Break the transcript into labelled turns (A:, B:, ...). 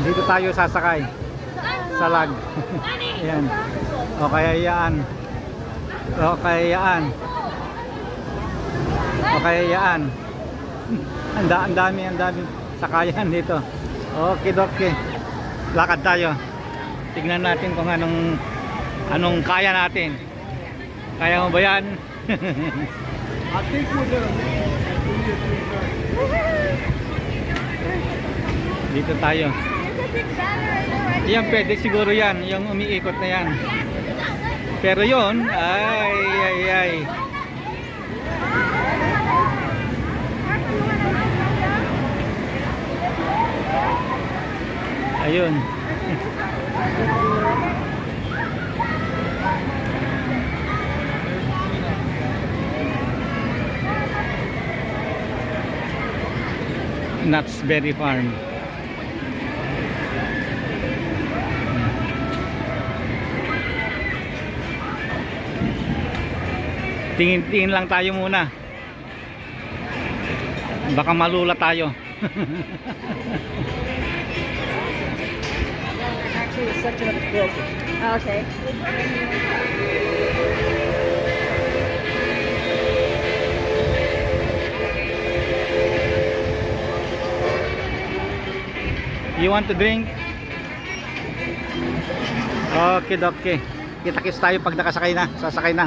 A: Dito tayo sasakay. Sa lag. Ayan. O kaya yaan. O kaya yaan. O kaya yaan. Ang da- ang dami, ang dami sakayan dito. Okay, okay. Lakad tayo. Tignan natin kung anong anong kaya natin. Kaya mo ba yan? Dito tayo. Yan, pwede siguro yan. Yung umiikot na yan. Pero yon ay, ay, ay. Ayun. Nuts Berry Farm. Tingin-tingin lang tayo muna. Baka malula tayo.
B: Okay.
A: You want to drink? Okay, okay. Kita-kits tayo pag nakasakay na. Sasakay na.